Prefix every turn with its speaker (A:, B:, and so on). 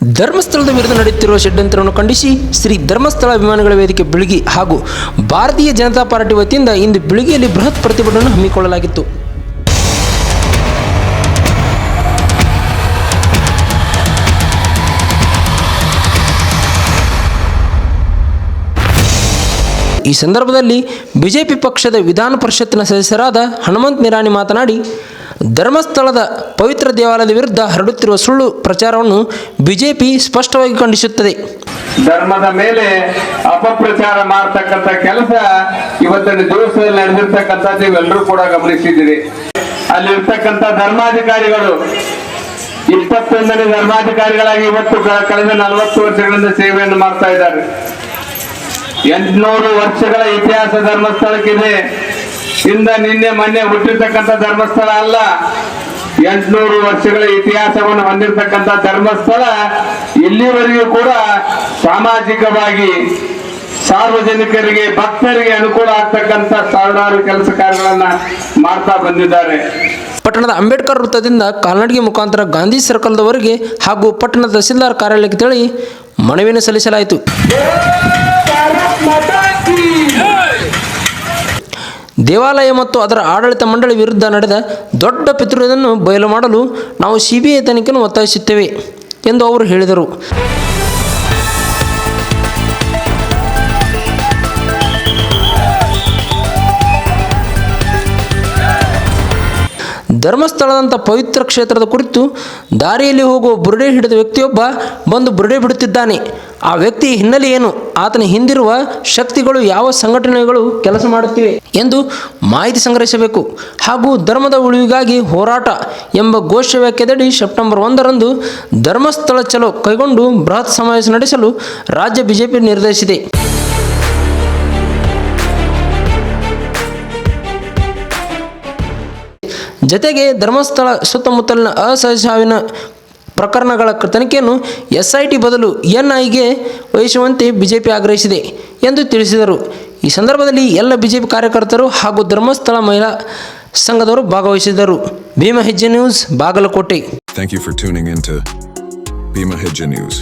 A: ಧರ್ಮಸ್ಥಳದ ವಿರುದ್ಧ ನಡೆಯುತ್ತಿರುವ ಷಡ್ಯಂತ್ರವನ್ನು ಖಂಡಿಸಿ ಶ್ರೀ ಧರ್ಮಸ್ಥಳ ವಿಮಾನಗಳ ವೇದಿಕೆ ಬೆಳಗಿ ಹಾಗೂ ಭಾರತೀಯ ಜನತಾ ಪಾರ್ಟಿ ವತಿಯಿಂದ ಇಂದು ಬೆಳಗ್ಗೆಯಲ್ಲಿ ಬೃಹತ್ ಪ್ರತಿಭಟನೆ ಹಮ್ಮಿಕೊಳ್ಳಲಾಗಿತ್ತು. ಈ ಸಂದರ್ಭದಲ್ಲಿ ಬಿಜೆಪಿ ಪಕ್ಷದ ವಿಧಾನ ಪರಿಷತ್ತಿನ ಸದಸ್ಯರಾದ ಹನುಮಂತ್ ನಿರಾಣಿ ಮಾತನಾಡಿ ಧರ್ಮಸ್ಥಳದ ಪವಿತ್ರ ದೇವಾಲಯದ ವಿರುದ್ಧ ಹರಡುತ್ತಿರುವ ಸುಳ್ಳು ಪ್ರಚಾರವನ್ನು ಬಿಜೆಪಿ ಸ್ಪಷ್ಟವಾಗಿ ಖಂಡಿಸುತ್ತದೆ.
B: ಧರ್ಮದ ಮೇಲೆ ಅಪಪ್ರಚಾರ ಮಾಡ್ತಕ್ಕಂಥ ಕೆಲಸ ಇವತ್ತಿನ ದಿವಸದಲ್ಲಿ ನಡೆದಿರ್ತಕ್ಕಂಥ ನೀವೆಲ್ಲರೂ ಕೂಡ ಗಮನಿಸಿದ್ದೀರಿ. ಅಲ್ಲಿರ್ತಕ್ಕಂಥ ಧರ್ಮಾಧಿಕಾರಿಗಳು, ಇಪ್ಪತ್ತೊಂದನೇ ಧರ್ಮಾಧಿಕಾರಿಗಳಾಗಿ ಇವತ್ತು ಕಳೆದ ನಲವತ್ತು ವರ್ಷಗಳಿಂದ ಸೇವೆಯನ್ನು ಮಾಡ್ತಾ ಇದ್ದಾರೆ. ಎಂಟುನೂರು ವರ್ಷಗಳ ಇತಿಹಾಸ ಧರ್ಮಸ್ಥಳಕ್ಕಿದೆ. ಇಂದ ನಿನ್ನೆ ಮೊನ್ನೆ ಹುಟ್ಟಿರ್ತಕ್ಕಂಥ ಧರ್ಮಸ್ಥಳ ಅಲ್ಲ. ಎಂಟುನೂರು ವರ್ಷಗಳ ಇತಿಹಾಸವನ್ನು ಹೊಂದಿರತಕ್ಕಂಥ ಧರ್ಮಸ್ಥಳ ಇಲ್ಲಿವರೆಗೂ ಕೂಡ ಸಾಮಾಜಿಕವಾಗಿ ಸಾರ್ವಜನಿಕರಿಗೆ, ಭಕ್ತರಿಗೆ ಅನುಕೂಲ ಆಗ್ತಕ್ಕಂಥ ಸಾವಿರಾರು ಕೆಲಸ ಕಾರ್ಯಗಳನ್ನ ಮಾಡ್ತಾ ಬಂದಿದ್ದಾರೆ.
A: ಪಟ್ಟಣದ ಅಂಬೇಡ್ಕರ್ ವೃತ್ತದಿಂದ ಕಾಲ್ನಡಿಗೆ ಮುಖಾಂತರ ಗಾಂಧಿ ಸರ್ಕಲ್ದವರೆಗೆ ಹಾಗೂ ಪಟ್ಟಣದ ತಹಸೀಲ್ದಾರ್ ಕಾರ್ಯಾಲಯಕ್ಕೆ ತೆರಳಿ ಮನವಿಯನ್ನು ಸಲ್ಲಿಸಲಾಯಿತು. ದೇವಾಲಯ ಮತ್ತು ಅದರ ಆಡಳಿತ ಮಂಡಳಿ ವಿರುದ್ಧ ನಡೆದ ದೊಡ್ಡ ಪಿತೃದನ್ನು ಬಯಲು ಮಾಡಲು ನಾವು ಸಿಬಿಐ ತನಿಖೆಯನ್ನು ಒತ್ತಾಯಿಸುತ್ತೇವೆ ಎಂದು ಅವರು ಹೇಳಿದರು. ಧರ್ಮಸ್ಥಳದಂಥ ಪವಿತ್ರ ಕ್ಷೇತ್ರದ ಕುರಿತು ದಾರಿಯಲ್ಲಿ ಹೋಗುವ ಬುರುಡೆ ಹಿಡಿದ ವ್ಯಕ್ತಿಯೊಬ್ಬ ಬಂದು ಬುರುಡೆ ಬಿಡುತ್ತಿದ್ದಾನೆ. ಆ ವ್ಯಕ್ತಿ ಹಿನ್ನೆಲೆ ಏನು? ಆತನ ಹಿಂದಿರುವ ಶಕ್ತಿಗಳು ಯಾವ ಸಂಘಟನೆಗಳು ಕೆಲಸ ಮಾಡುತ್ತಿವೆ ಎಂದು ಮಾಹಿತಿ ಸಂಗ್ರಹಿಸಬೇಕು. ಹಾಗೂ ಧರ್ಮದ ಉಳಿವಿಗಾಗಿ ಹೋರಾಟ ಎಂಬ ಘೋಷವಾಕ್ಯದಡಿ ಸೆಪ್ಟೆಂಬರ್ ಒಂದರಂದು ಧರ್ಮಸ್ಥಳ ಚಲೋ ಕೈಗೊಂಡು ಬೃಹತ್ ಸಮಾವೇಶ ನಡೆಸಲು ರಾಜ್ಯ ಬಿಜೆಪಿ ನಿರ್ಧರಿಸಿದೆ. ಜತೆಗೆ ಧರ್ಮಸ್ಥಳ ಸುತ್ತಮುತ್ತಲಿನ ಅಸಹಜ ಸಾವಿನ ಪ್ರಕರಣಗಳ ತನಿಖೆಯನ್ನು ಎಸ್ ಐ ಟಿ ಬದಲು ಎನ್ ಐಗೆ ವಹಿಸುವಂತೆ ಬಿಜೆಪಿ ಆಗ್ರಹಿಸಿದೆ ಎಂದು ತಿಳಿಸಿದರು. ಈ ಸಂದರ್ಭದಲ್ಲಿ ಎಲ್ಲ ಬಿಜೆಪಿ ಕಾರ್ಯಕರ್ತರು ಹಾಗೂ ಧರ್ಮಸ್ಥಳ ಮಹಿಳಾ ಸಂಘದವರು ಭಾಗವಹಿಸಿದರು Bhima Hejje news, Bagalkote.
C: Thank you for tuning in to Bhima Hejje News.